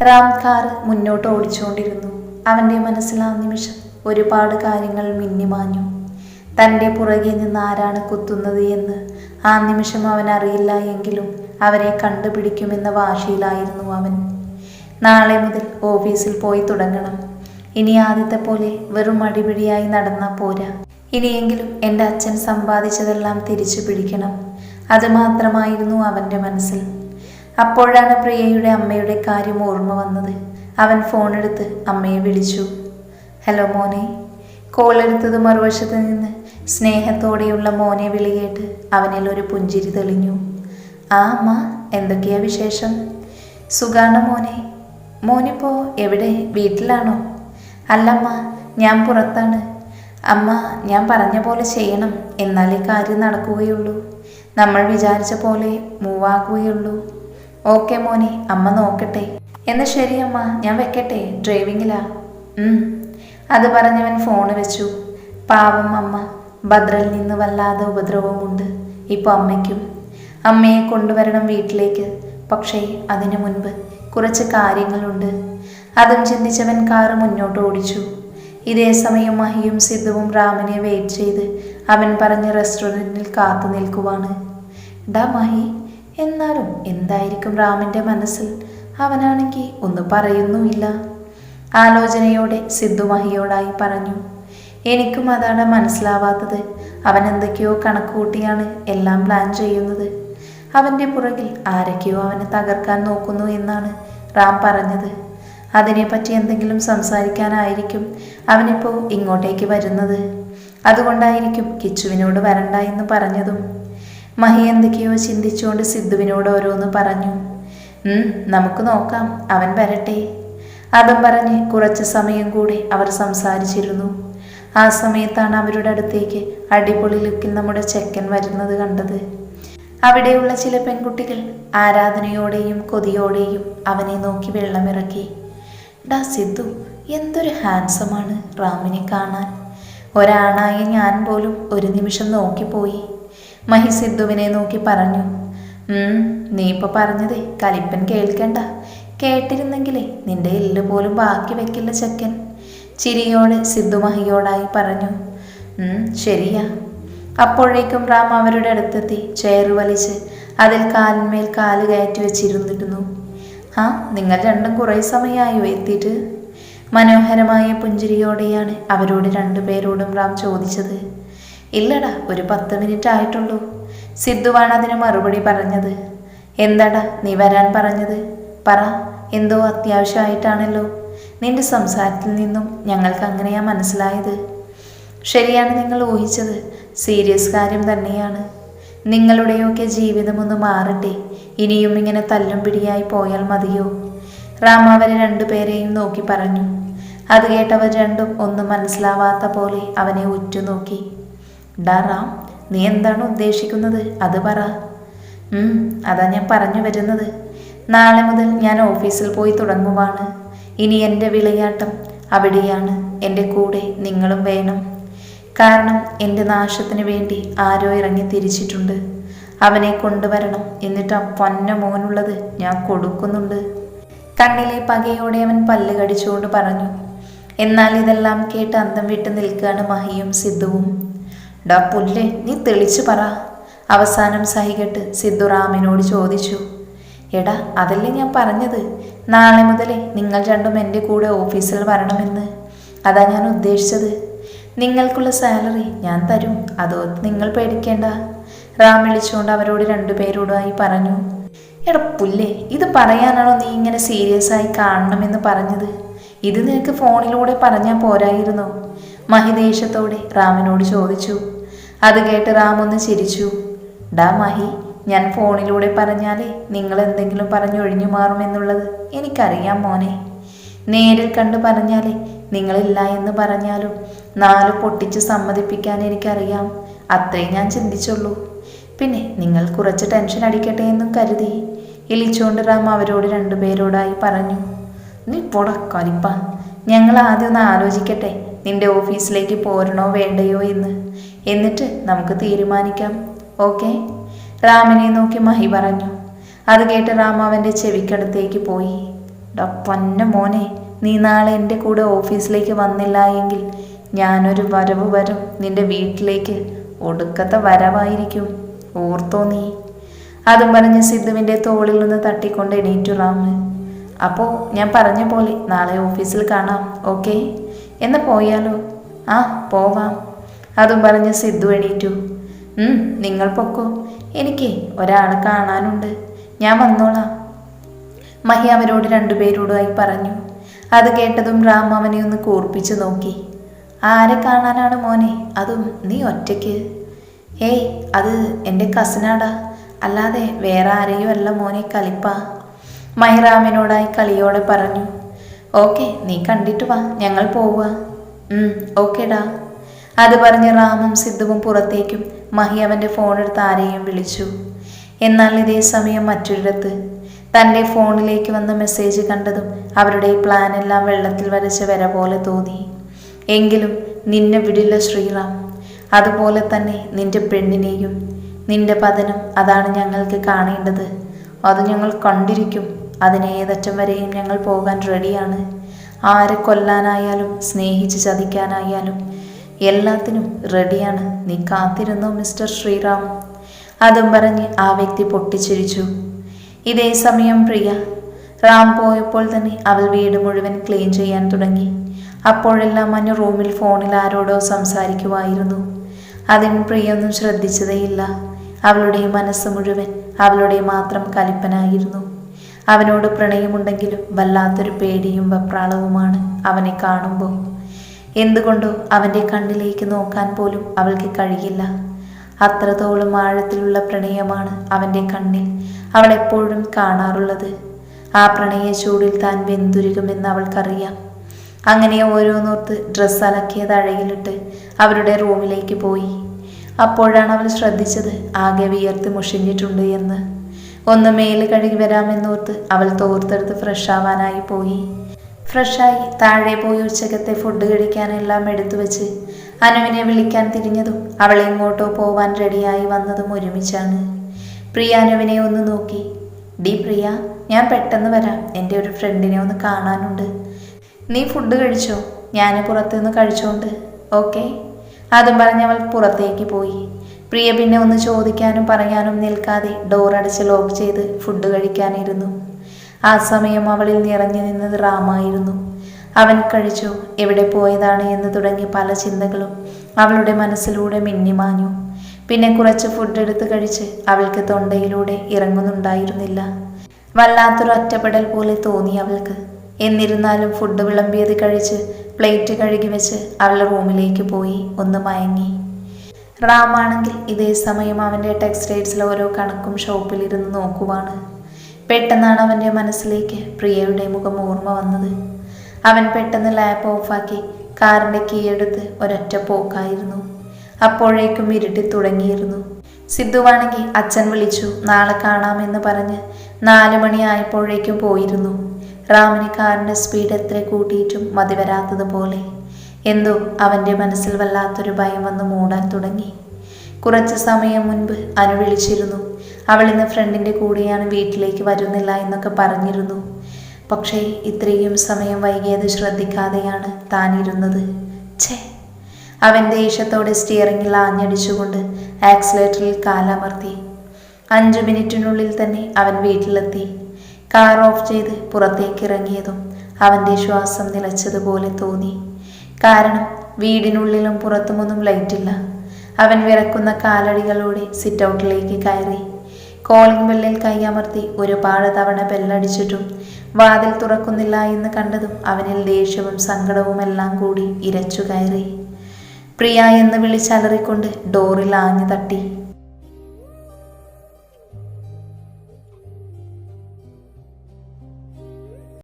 Ram car മുന്നോട്ട് ഓടിച്ചുകൊണ്ടിരുന്നു. അവന്റെ മനസ്സിൽ ആ നിമിഷം ഒരുപാട് കാര്യങ്ങൾ മിന്നിമാഞ്ഞു തന്റെ പുറകെ നിന്ന് ആരാണ് കുത്തുന്നത് എന്ന് ആ നിമിഷം അവൻ അറിയില്ല എങ്കിലും അവരെ കണ്ടുപിടിക്കുമെന്ന വാശിയിലായിരുന്നു അവൻ. നാളെ മുതൽ ഓഫീസിൽ പോയി തുടങ്ങണം. ഇനി ആദ്യത്തെ പോലെ വെറും അടിപിടിയായി നടന്നാൽ പോരാ. ഇനിയെങ്കിലും എന്റെ അച്ഛൻ സമ്പാദിച്ചതെല്ലാം തിരിച്ചു പിടിക്കണം. അതുമാത്രമായിരുന്നു അവന്റെ മനസ്സിൽ. അപ്പോഴാണ് പ്രിയയുടെ അമ്മയുടെ കാര്യം ഓർമ്മ വന്നത്. അവൻ ഫോണെടുത്ത് അമ്മയെ വിളിച്ചു. ഹലോ മോനെ. കോൾ എടുത്തത് മറുവശത്ത് നിന്ന് സ്നേഹത്തോടെയുള്ള മോനെ വിളി കേട്ട് അവനിൽ ഒരു പുഞ്ചിരി തെളിഞ്ഞു. ആ അമ്മ എന്തൊക്കെയാ വിശേഷം? സുഖാണ് മോനെ. മോനിപ്പോ എവിടെ? വീട്ടിലാണോ? അല്ലമ്മ ഞാൻ പുറത്താണ്. അമ്മ ഞാൻ പറഞ്ഞ പോലെ ചെയ്യണം എന്നാലേ കാര്യം നടക്കുകയുള്ളൂ. നമ്മൾ വിചാരിച്ച പോലെ മൂവാകുകയുള്ളൂ ഓക്കെ മോനെ അമ്മ നോക്കട്ടെ. എന്നാ ശരി അമ്മ ഞാൻ വെക്കട്ടെ ഡ്രൈവിങ്ങിലാ. അത് പറഞ്ഞവൻ ഫോൺ വെച്ചു. പാവം അമ്മ ഭദ്രയിൽ നിന്ന് വല്ലാതെ ഉപദ്രവമുണ്ട് ഇപ്പോൾ അമ്മയ്ക്കും. അമ്മയെ കൊണ്ടുവരണം വീട്ടിലേക്ക് പക്ഷേ അതിനു മുൻപ് കുറച്ച് കാര്യങ്ങളുണ്ട്. അതും ചിന്തിച്ചവൻ കാറ് മുന്നോട്ട് ഓടിച്ചു. ഇതേ സമയം മഹിയും സിദ്ധുവും റാമിനെ വെയിറ്റ് ചെയ്ത് അവൻ പറഞ്ഞ റെസ്റ്റോറന്റിൽ കാത്തു നിൽക്കുവാണ്. ഡാ മഹി എന്നാലും എന്തായിരിക്കും റാമിന്റെ മനസ്സിൽ? അവനാണെങ്കിൽ ഒന്ന് പറയുന്നുമില്ല. ആലോചനയോടെ സിദ്ധു മഹിയോടായി പറഞ്ഞു എനിക്കും അതാണ് മനസ്സിലാവാത്തത്. അവൻ എന്തൊക്കെയോ കണക്കുകൂട്ടിയാണ് എല്ലാം പ്ലാൻ ചെയ്യുന്നത്. അവന്റെ പുറകിൽ ആരൊക്കെയോ അവനെ തകർക്കാൻ നോക്കുന്നു എന്നാണ് റാം പറഞ്ഞത്. അതിനെപ്പറ്റി എന്തെങ്കിലും സംസാരിക്കാനായിരിക്കും അവനിപ്പോൾ ഇങ്ങോട്ടേക്ക് വരുന്നത്. അതുകൊണ്ടായിരിക്കും കിച്ചുവിനോട് വരണ്ട എന്ന് പറഞ്ഞതും മഹി എന്തൊക്കെയോ ചിന്തിച്ചുകൊണ്ട് സിദ്ധുവിനോട് ഓരോന്ന് പറഞ്ഞു. നമുക്ക് നോക്കാം. അവൻ വരട്ടെ. അതും പറഞ്ഞ് കുറച്ച് സമയം കൂടി അവർ സംസാരിച്ചിരുന്നു. ആ സമയത്താണ് അവരുടെ അടുത്തേക്ക് അടിപൊളി ലുക്കിൽ നമ്മുടെ ചെക്കൻ വരുന്നത് കണ്ടത്. അവിടെയുള്ള ചില പെൺകുട്ടികൾ ആരാധനയോടെയും കൊതിയോടെയും അവനെ നോക്കി വെള്ളമിറക്കി. ഡാ സിദ്ധു എന്തൊരു ഹാൻസമാണ് റാമിനെ കാണാൻ. ഒരാണായ ഞാൻ പോലും ഒരു നിമിഷം നോക്കിപ്പോയി. മഹി സിദ്ധുവിനെ നോക്കി പറഞ്ഞു. "ഉം, നീ ഇപ്പൊ പറഞ്ഞതേ കലിപ്പൻ കേൾക്കണ്ട. കേട്ടിരുന്നെങ്കിലേ നിന്റെ എല്ല് പോലും ബാക്കി വെക്കില്ല ചെക്കൻ. ചിരിയോടെ സിദ്ധു മഹിയോടായി പറഞ്ഞു. "ഉം, ശരിയാ. അപ്പോഴേക്കും റാം അവരുടെ അടുത്തെത്തി ചെയർ വലിച്ച് അതിൽ കാലിന്മേൽ കാൽ കയറ്റി വെച്ചിരുന്നിരുന്നു. ആ നിങ്ങൾ രണ്ടും കുറേ സമയമായോ എത്തിയിട്ട്? മനോഹരമായ പുഞ്ചിരിയോടെയാണ് അവരോട് രണ്ടുപേരോടും റാം ചോദിച്ചത്. ഇല്ലടാ ഒരു പത്ത് മിനിറ്റ് ആയിട്ടുള്ളൂ. സിദ്ധുവാണ് അതിന് മറുപടി പറഞ്ഞത്. എന്തടാ നീ വരാൻ പറഞ്ഞത്? പറ എന്തോ അത്യാവശ്യമായിട്ടാണല്ലോ. നിന്റെ സംസാരത്തിൽ നിന്നും ഞങ്ങൾക്ക് അങ്ങനെയാ മനസ്സിലായത്. ശരിയാണ് നിങ്ങൾ ഊഹിച്ചത്. സീരിയസ് കാര്യം തന്നെയാണ്. നിങ്ങളുടെയൊക്കെ ജീവിതം ഒന്ന് മാറട്ടെ. ഇനിയും ഇങ്ങനെ തല്ലും പിടിയായി പോയാൽ മതിയോ? റാം അവരെ രണ്ടുപേരെയും നോക്കി പറഞ്ഞു. അത് കേട്ടവർ രണ്ടും ഒന്നും മനസ്സിലാവാത്ത പോലെ അവനെ ഉറ്റുനോക്കി. ഡാ റാം നീ എന്താണ് ഉദ്ദേശിക്കുന്നത്? അത് പറ. അതാ ഞാൻ പറഞ്ഞു വരുന്നത്. നാളെ മുതൽ ഞാൻ ഓഫീസിൽ പോയി തുടങ്ങുവാണ്. ഇനി എന്റെ വിളയാട്ടം അവിടെയാണ്. എന്റെ കൂടെ നിങ്ങളും വേണം. കാരണം എന്റെ നാശത്തിന് വേണ്ടി ആരോ ഇറങ്ങി തിരിച്ചിട്ടുണ്ട്. അവനെ കൊണ്ടുവരണം. എന്നിട്ട് ആ പൊന്ന മോനുള്ളത് ഞാൻ കൊടുക്കുന്നുണ്ട്. കണ്ണിലെ പകയോടെ അവൻ പല്ല് കടിച്ചുകൊണ്ട് പറഞ്ഞു. എന്നാൽ ഇതെല്ലാം കേട്ട് അന്തം വിട്ട് നിൽക്കുകയാണ് മഹിയും സിദ്ധുവും. ഡാ പുല്ലേ നീ തെളിച്ചു പറ. അവസാനം സഹികെട്ട് സിദ്ധു റാമിനോട് ചോദിച്ചു എടാ അതല്ലേ ഞാൻ പറഞ്ഞത്? നാളെ മുതലേ നിങ്ങൾ രണ്ടും എന്റെ കൂടെ ഓഫീസിൽ വരണമെന്ന്. അതാ ഞാൻ ഉദ്ദേശിച്ചത്. നിങ്ങൾക്കുള്ള സാലറി ഞാൻ തരും അതോർത്ത് നിങ്ങൾ പേടിക്കേണ്ട. റാം വിളിച്ചുകൊണ്ട് അവരോട് രണ്ടുപേരോടായി പറഞ്ഞു എടാ പുല്ലേ ഇത് പറയാനാണോ നീ ഇങ്ങനെ സീരിയസ് ആയി കാണണമെന്ന് പറഞ്ഞത്? ഇത് നിനക്ക് ഫോണിലൂടെ പറഞ്ഞാൽ പോരായിരുന്നോ. മഹിദേശത്തോടെ റാമിനോട് ചോദിച്ചു അത് കേട്ട് റാം ഒന്ന് ചിരിച്ചു. ഡാ മഹി ഞാൻ ഫോണിലൂടെ പറഞ്ഞാലേ നിങ്ങൾ എന്തെങ്കിലും പറഞ്ഞൊഴിഞ്ഞു മാറുമെന്നുള്ളത് എനിക്കറിയാം മോനെ. നേരിൽ കണ്ട് പറഞ്ഞാലേ നിങ്ങളില്ല എന്ന് പറഞ്ഞാലും നാല് പൊട്ടിച്ച് സമ്മതിപ്പിക്കാൻ എനിക്കറിയാം. അത്രേ ഞാൻ ചിന്തിച്ചുള്ളൂ. പിന്നെ നിങ്ങൾ കുറച്ച് ടെൻഷൻ അടിക്കട്ടെ എന്നും കരുതി എലിച്ചോണ്ട് റാം അവരോട് രണ്ടുപേരോടായി പറഞ്ഞു. നീ പൊട കലിപ്പ ഞങ്ങൾ ആദ്യം ഒന്ന് ആലോചിക്കട്ടെ. നിന്റെ ഓഫീസിലേക്ക് പോരണോ വേണ്ടയോ എന്ന്. എന്നിട്ട് നമുക്ക് തീരുമാനിക്കാം. ഓക്കെ? റാമിനെ നോക്കി മഹി പറഞ്ഞു. അത് കേട്ട് റാം അവന്റെ ചെവിക്കടുത്തേക്ക് പോയി. ഡാ പൊന്ന മോനെ നീ നാളെ എന്റെ കൂടെ ഓഫീസിലേക്ക് വന്നില്ല എങ്കിൽ ഞാനൊരു വരവ് വരും. നിന്റെ വീട്ടിലേക്ക് ഒടുക്കത്തെ വരവായിരിക്കും. ഓർത്തോ നീ? അതും പറഞ്ഞ് സിദ്ധുവിന്റെ തോളിൽ നിന്ന് തട്ടിക്കൊണ്ട് എണീറ്റു റാമ് അപ്പോൾ ഞാൻ പറഞ്ഞ പോലെ നാളെ ഓഫീസിൽ കാണാം ഓക്കെ? എന്ന് പോയാലോ? ആ പോവാം. അതും പറഞ്ഞ് സിദ്ധു എണീറ്റു. "ഉം, നിങ്ങൾ പൊക്കോ. എനിക്ക് ഒരാളെ കാണാനുണ്ട്. ഞാൻ വന്നോളാം. മഹി അവരോട് രണ്ടുപേരോടായി പറഞ്ഞു. അത് കേട്ടതും റാം അവനെ ഒന്ന് കൂർപ്പിച്ചു നോക്കി. ആരെ കാണാനാണ് മോനെ? അതും നീ ഒറ്റയ്ക്ക്? ഏയ് അത് എന്റെ കസിനാടാ അല്ലാതെ വേറെ ആരെയും അല്ല മോനെ കലിപ്പ മഹിറാമിനോടായി കളിയോടെ പറഞ്ഞു ഓക്കെ നീ കണ്ടിട്ട് വാ ഞങ്ങൾ പോവുക. ഓക്കേടാ അത് പറഞ്ഞ് റാമും സിദ്ധുവും പുറത്തേക്കും മഹി അവന്റെ ഫോണെടുത്ത് ആരെയും വിളിച്ചു. എന്നാൽ ഇതേ സമയം മറ്റൊരിടത്ത് തന്റെ ഫോണിലേക്ക് വന്ന മെസ്സേജ് കണ്ടതും അവരുടെ ഈ പ്ലാൻ എല്ലാം വെള്ളത്തിൽ വരച്ച വര പോലെ തോന്നി. എങ്കിലും നിന്നെ വിടില്ല ശ്രീറാം. അതുപോലെ തന്നെ നിന്റെ പെണ്ണിനെയും നിന്റെ പതനം അതാണ് ഞങ്ങൾക്ക് കാണേണ്ടത്. അത് ഞങ്ങൾ കണ്ടിരിക്കും. അതിന് ഏതറ്റം വരെയും ഞങ്ങൾ പോകാൻ റെഡിയാണ്. ആരെ കൊല്ലാനായാലും സ്നേഹിച്ച് ചതിക്കാനായാലും എല്ലാത്തിനും റെഡിയാണ്. നീ കാത്തിരുന്നു മിസ്റ്റർ ശ്രീറാം? അതും പറഞ്ഞ് ആ വ്യക്തി പൊട്ടിച്ചിരിച്ചു. ഇതേ സമയം പ്രിയ റാം പോയപ്പോൾ തന്നെ അവൾ വീട് മുഴുവൻ ക്ലീൻ ചെയ്യാൻ തുടങ്ങി. അപ്പോഴെല്ലാം മഞ്ഞ റൂമിൽ ഫോണിൽ ആരോടോ സംസാരിക്കുമായിരുന്നു അതിന് പ്രിയ ഒന്നും ശ്രദ്ധിച്ചതേയില്ല. അവളുടെ മനസ്സ് മുഴുവൻ അവളുടെ മാത്രം കലിപ്പനായിരുന്നു. അവനോട് പ്രണയമുണ്ടെങ്കിലും വല്ലാത്തൊരു പേടിയും വെപ്രാളവുമാണ് അവനെ കാണുമ്പോൾ. എന്തുകൊണ്ടോ അവന്റെ കണ്ണിലേക്ക് നോക്കാൻ പോലും അവൾക്ക് കഴിയില്ല. അത്രത്തോളം ആഴത്തിലുള്ള പ്രണയമാണ് അവന്റെ കണ്ണിൽ അവൾ എപ്പോഴും കാണാറുള്ളത്. ആ പ്രണയ ചൂടിൽ താൻ വെന്തുരുകുമെന്ന് അവൾക്കറിയാം. അങ്ങനെ ഓരോന്നോർത്ത് ഡ്രസ്സ് അലക്കിയത് അഴയിലിട്ട് അവരുടെ റൂമിലേക്ക് പോയി. അപ്പോഴാണ് അവൾ ശ്രദ്ധിച്ചത് ആകെ വിയർത്ത് മുഷിഞ്ഞിട്ടുണ്ട് എന്ന്. ഒന്ന് മേൽ കഴുകി വരാമെന്നോർത്ത് അവൾ തോർത്തെടുത്ത് ഫ്രഷ് ആവാനായി പോയി. ഫ്രഷായി താഴെ പോയി ഉച്ചകത്തെ ഫുഡ് കഴിക്കാനെല്ലാം എടുത്തു വെച്ച് അനുവിനെ വിളിക്കാൻ തിരിഞ്ഞതും അവൾ എങ്ങോട്ടോ പോവാൻ റെഡിയായി വന്നതും ഒരുമിച്ചാണ്. പ്രിയ അനുവിനെ ഒന്ന് നോക്കി. ഡി പ്രിയ ഞാൻ പെട്ടെന്ന് വരാം. എന്റെ ഒരു ഫ്രണ്ടിനെ ഒന്ന് കാണാനുണ്ട്. നീ ഫുഡ് കഴിച്ചോ? ഞാൻ പുറത്തുനിന്ന് കഴിച്ചോണ്ട്. ഓക്കെ അതും പറഞ്ഞവൾ പുറത്തേക്ക് പോയി. പ്രിയ പിന്നെ ഒന്ന് ചോദിക്കാനും പറയാനും നിൽക്കാതെ ഡോർ അടച്ച് ലോക്ക് ചെയ്ത് ഫുഡ് കഴിക്കാനിരുന്നു. ആ സമയം അവളിൽ നിറഞ്ഞു നിന്നത് റാമായിരുന്നു. അവൻ കഴിച്ചു എവിടെ പോയതാണ് എന്ന് തുടങ്ങി പല ചിന്തകളും അവളുടെ മനസ്സിലൂടെ മിന്നിമാഞ്ഞു പിന്നെ കുറച്ച് ഫുഡ് എടുത്ത് കഴിച്ച് അവൾക്ക് തൊണ്ടയിലൂടെ ഇറങ്ങുന്നുണ്ടായിരുന്നില്ല. വല്ലാത്തൊരു ഒറ്റപ്പെടൽ പോലെ തോന്നി അവൾക്ക്. എന്നിരുന്നാലും ഫുഡ് വിളമ്പിയത് കഴിച്ച് പ്ലേറ്റ് കഴുകി വെച്ച് അവൾ റൂമിലേക്ക് പോയി ഒന്ന് മയങ്ങി. റാമാണെങ്കിൽ ഇതേ സമയം അവന്റെ ടെക്സ്റ്റൈൽസിലെ ഓരോ കണക്കും ഷോപ്പിലിരുന്ന് നോക്കുവാണ്. പെട്ടെന്നാണ് അവന്റെ മനസ്സിലേക്ക് പ്രിയയുടെ മുഖം ഓർമ്മ വന്നത്. അവൻ പെട്ടെന്ന് ലാപ്പ് ഓഫാക്കി കാറിന്റെ കീ എടുത്ത് ഒരൊറ്റ പോക്കായിരുന്നു. അപ്പോഴേക്കും ഇരുട്ടി തുടങ്ങിയിരുന്നു. സിദ്ധുവാണെങ്കിൽ അച്ഛൻ വിളിച്ചു നാളെ കാണാമെന്ന് പറഞ്ഞ് നാല് മണിയായപ്പോഴേക്കും പോയിരുന്നു. റാമിന് കാറിന്റെ സ്പീഡ് എത്ര കൂട്ടിയിട്ടും മതി വരാത്തതുപോലെ എന്തോ അവന്റെ മനസ്സിൽ വല്ലാത്തൊരു ഭയം വന്ന് മൂടാൻ തുടങ്ങി. കുറച്ച് സമയം മുൻപ് അനു വിളിച്ചിരുന്നു. അവൾ ഇന്ന് ഫ്രണ്ടിന്റെ കൂടെയാണ് വീട്ടിലേക്ക് വരുന്നില്ല എന്നൊക്കെ പറഞ്ഞിരുന്നു. പക്ഷേ ഇത്രയും സമയം വൈകിയത് ശ്രദ്ധിക്കാതെയാണ് താനിരുന്നത് ഛേ! അവൻ ദേഷ്യത്തോടെ സ്റ്റിയറിംഗിൽ ആഞ്ഞടിച്ചുകൊണ്ട് ആക്സിലേറ്ററിൽ കാലമർത്തി. അഞ്ചു മിനിറ്റിനുള്ളിൽ തന്നെ അവൻ വീട്ടിലെത്തി. കാർ ഓഫ് ചെയ്ത് പുറത്തേക്ക് ഇറങ്ങിയതും അവന്റെ ശ്വാസം നിലച്ചതുപോലെ തോന്നി. കാരണം വീടിനുള്ളിലും പുറത്തുമൊന്നും ലൈറ്റില്ല. അവൻ വിറക്കുന്ന കാലടികളോടെ സിറ്റ് ഔട്ടിലേക്ക് കയറി. കോളിംഗ് ബെല്ലിൽ കൈയമർത്തി ഒരുപാട് തവണ ബെല്ലടിച്ചിട്ടും വാതിൽ തുറക്കുന്നില്ല എന്ന് കണ്ടതും അവനിൽ ദേഷ്യവും സങ്കടവും എല്ലാം കൂടി ഇരച്ചു കയറി. പ്രിയ എന്ന് വിളിച്ചലറിക്കൊണ്ട് ഡോറിൽ ആഞ്ഞു തട്ടി